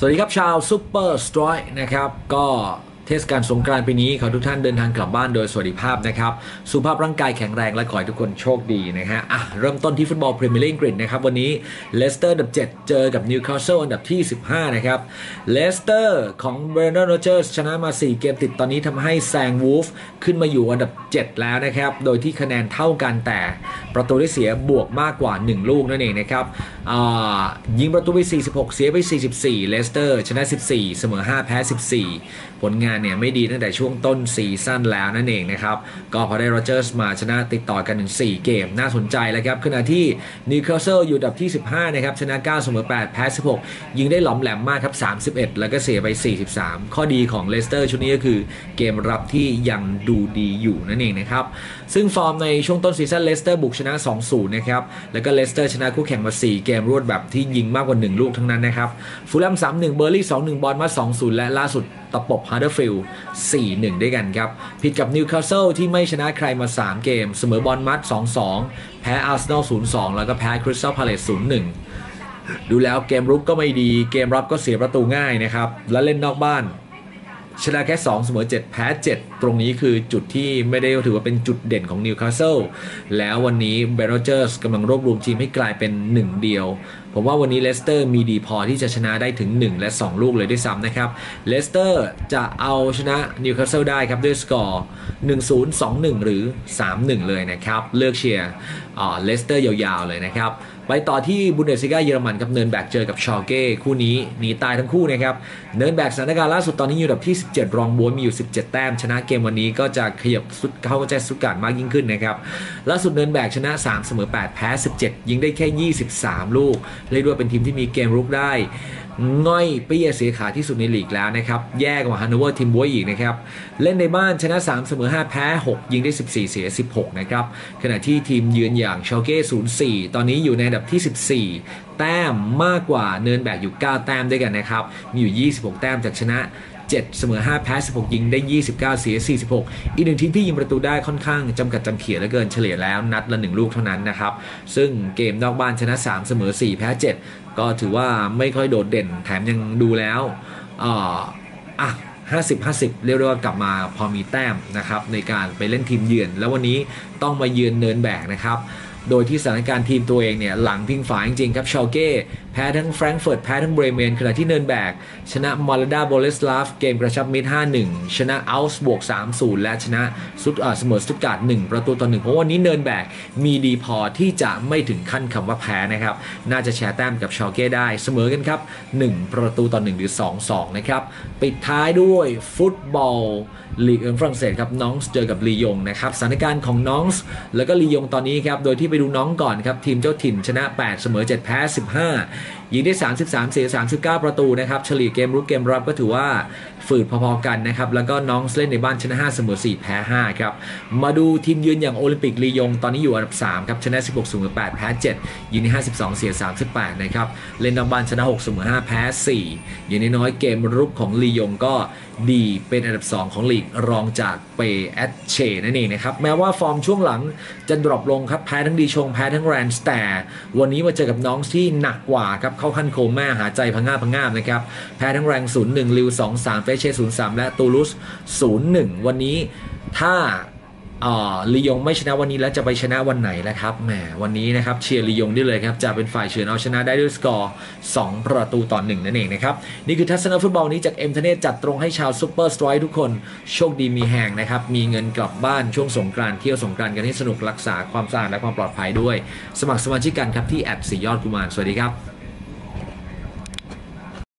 สวัสดีครับชาวซูเปอร์สตรอยนะครับ ก็ เทศกาลสงกรานต์ปีนี้ขอทุกท่านเดินทางกลับบ้านโดยสวัสดิภาพนะครับ สุขภาพร่างกายแข็งแรงและขอให้ทุกคนโชคดีนะฮะอะเริ่มต้นที่ฟุตบอลพรีเมียร์ลีกอังกฤษนะครับวันนี้เลสเตอร์อันดับ 7 เจอกับนิวคาสเซิลอันดับที่ 15 นะครับเลสเตอร์ของเบรนดอนโรเจอร์สชนะมา 4 เกมติดตอนนี้ทำให้แซงวูฟขึ้นมาอยู่อันดับ 7 แล้วนะครับโดยที่คะแนนเท่ากันแต่ประตูได้เสียบวกมากกว่า 1 ลูกนั่นเองนะครับอ่ายิงประตูไป 46 เสียไป 44เลสเตอร์ชนะ 14 เสมอ 5 แพ้ 14 ผลงานเนี่ยไม่ดีตั้งแต่ช่วงต้นซีซั่นแล้วนั่นเองนะครับ ก็พอได้โรเจอร์สมาชนะติดต่อกันถึง4เกมน่าสนใจแล้วครับขณะที่นิวคาสเซิลอยู่ดับที่ 15 นะครับ ชนะ 9 เสมอ 8 แพ้ 16 ยิงได้หลอมแหลมมากครับ 31 แล้วก็เสียไป 43 ข้อดีของเลสเตอร์ชุดนี้ก็คือเกมรับที่ยังดูดีอยู่นั่นเองนะครับ ซึ่งฟอร์มในช่วงต้นซีซั่นเลสเตอร์บุกชนะ 2-0 นะครับ แล้วก็เลสเตอร์ชนะคู่แข่งมา 4 เกมรวดแบบที่ยิงมากกว่า 1 ลูกทั้งนั้นนะครับฟูลแลม3-1 เบอร์ลี่ 2-1 บอลมา 2-0 และล่าสุดตะปบฮาร์เดอร์ฟิลด์4-1 ด้วยกันครับ ผิดกับนิวคาสเซิลที่ไม่ชนะใครมา 3 เกม เสมอบอลมัด 2-2 แพ้อาร์เซนอล 0-2 แล้วก็แพ้คริสตัลพาเลส0-1 ดูแล้วเกมรุกก็ไม่ดี เกมรับก็เสียประตูง่ายนะครับ และเล่นนอกบ้าน ชนะแค่ 2 เสมอ 7 แพ้ 7 ตรงนี้คือจุดที่ไม่ได้ถือว่าเป็นจุดเด่นของนิวคาสเซิลแล้ววันนี้เบรเจอร์สกำลังรวบรวมทีมให้กลายเป็น1เดียว ผมว่าวันนี้เลสเตอร์มีดีพอที่จะชนะได้ถึง 1 และ 2 ลูกเลยด้วยซ้ำนะครับเลสเตอร์จะเอาชนะนิวคาสเซิลได้ครับด้วยสกอร์1-0 2-1 หรือ 3-1 เลยนะครับ เลือกเชียร์เลสเตอร์ยาวๆเลยนะครับ ไปต่อที่บุนเดสซิก้าเยอรมันกับเนินแบกเจอกับชอเก้คู่นี้หนีตายทั้งคู่นะครับเนินแบกสถานการณ์ล่าสุดตอนนี้อยู่อันดับที่ 17 รองบวนมีอยู่ 17 แต้ม ชนะเกมวันนี้ก็จะขยับสุดเข้าใจสุดการมากยิ่งขึ้นนะครับล่าสุดเนินแบกชนะ 3 เสมอ 8 แพ้ 17 ยิงได้แค่ 23 ลูกเรียกว่าเป็นทีมที่มีเกมรุกได้ ง่อยเปี้ยเสียขาที่สุดในลีกแล้วนะครับ แย่กว่าฮันโนเวอร์ทีมบวยอีกนะครับ เล่นในบ้านชนะ 3 เสมอ 5 แพ้ 6 ยิงได้ 14 เสีย 16 นะครับ ขณะที่ทีมเยือนอย่างชาเก้ 04 ตอนนี้อยู่ในอันดับที่ 14 แต้มมากกว่าเนินแบกอยู่ 9 แต้มด้วยกันนะครับ มีอยู่ 26 แต้มจากชนะ 7 เสมอ 5 แพ้ 16 ยิงได้ 29 เสีย 46 อีกหนึ่งทีมที่ยิงประตูได้ค่อนข้างจำกัดจำเขียเหลือเกินเฉลี่ยแล้วนัดละ 1 ลูกเท่านั้นนะครับ ซึ่งเกมนอกบ้านชนะ 3 เสมอ 4 แพ้ 7 ก็ถือว่าไม่ค่อยโดดเด่นแถมยังดูแล้วอ่าอะ50 50 เรียกได้ว่ากลับมาพอมีแต้มนะครับในการไปเล่นทีมเยือน แล้ววันนี้ต้องมาเยือนเนินแบกนะครับ โดยที่สถานการณ์ทีมตัวเองเนี่ยหลังพิงฝาจริงๆครับชาเก้แพ้ทั้งแฟรงก์เฟิร์ตแพ้ทั้งเบรเมนขณะที่เนินแบก ชนะมาลาดาโบเลสลาฟเกมกระชับมิตร 5-1 ชนะอัลส์บวก 3-0 และชนะซุดเอ่อเสมอสตุตการ์ด1ประตูต่อ1เพราะวันนี้เนินแบกมีดีพอที่จะไม่ถึงขั้นคำว่าแพ้นะครับ น่าจะแชร์แต้มกับชาเก้ได้เสมอกันครับ 1 ประตูต่อ 1 หรือ 2-2 นะครับ ปิดท้ายด้วยฟุตบอลลีกเอิงฝรั่งเศสครับน้องเจอกับลียงนะครับสถานการณ์ของน้องแล้วก็ลียงตอนนี้ครับโดยที่ไปดูน้องก่อนครับ ทีมเจ้าถิ่นชนะ 8 เสมอ 7 แพ้ 15 ยิงได้ 33 เสีย 39 ประตูนะครับเฉลี่ยเกมรุกเกมรับก็ถือว่าฝืดพอๆกันนะครับ แล้วก็น้องเล่นในบ้านชนะ 5 เสมอ 4 แพ้ 5 ครับ มาดูทีมยืนอย่างโอลิมปิกลียง ตอนนี้อยู่อันดับ 3 ครับ ชนะ 16 เสมอ 8 แพ้ 7 ยิงได้52 เสีย 38 นะครับ เล่นนอกบ้านชนะ 6 เสมอ 5 แพ้ 4 อย่างน้อยเกมรุกของลียงก็ดีเป็นอันดับ 2 ของลีกรองจากเปแอตเชนั่นเองนะครับ แม้ว่าฟอร์มช่วงหลังจะดรอปลงครับ แพ้ทั้งดีชงแพ้ทั้งแรนสแต่วันนี้มาเจอกับน้องที่หนักกว่าครับเข้าขั้นโคม่าหาใจพังงาพังงาบนะครับแพ้ทั้งแรง 0-1 ลิว 2-3 เฟเช่ 0-3 และตูลุส 0-1 วันนี้ถ้า ลียงไม่ชนะวันนี้แล้วจะไปชนะวันไหนแล้วครับแหมวันนี้นะครับเชียร์ลียงได้เลยครับจะเป็นฝ่ายเฉือนเอาชนะได้ด้วยสกอร์ 2 ประตูต่อ1นั่นเองนะครับนี่คือทัศนฟุตบอลนี้จากเอ็มเทเนจัดตรงให้ชาวซูเปอร์สไตร์ทุกคนโชคดีมีแหงนะครับมีเงินกลับบ้านช่วงสงกรานต์เที่ยวสงกรานต์กันให้สนุกรักษาความสะอาดและความปลอดภัยด้วย สมัครสมาชิกกันครับที่แอดสียอดกุมารสวัสดีครับ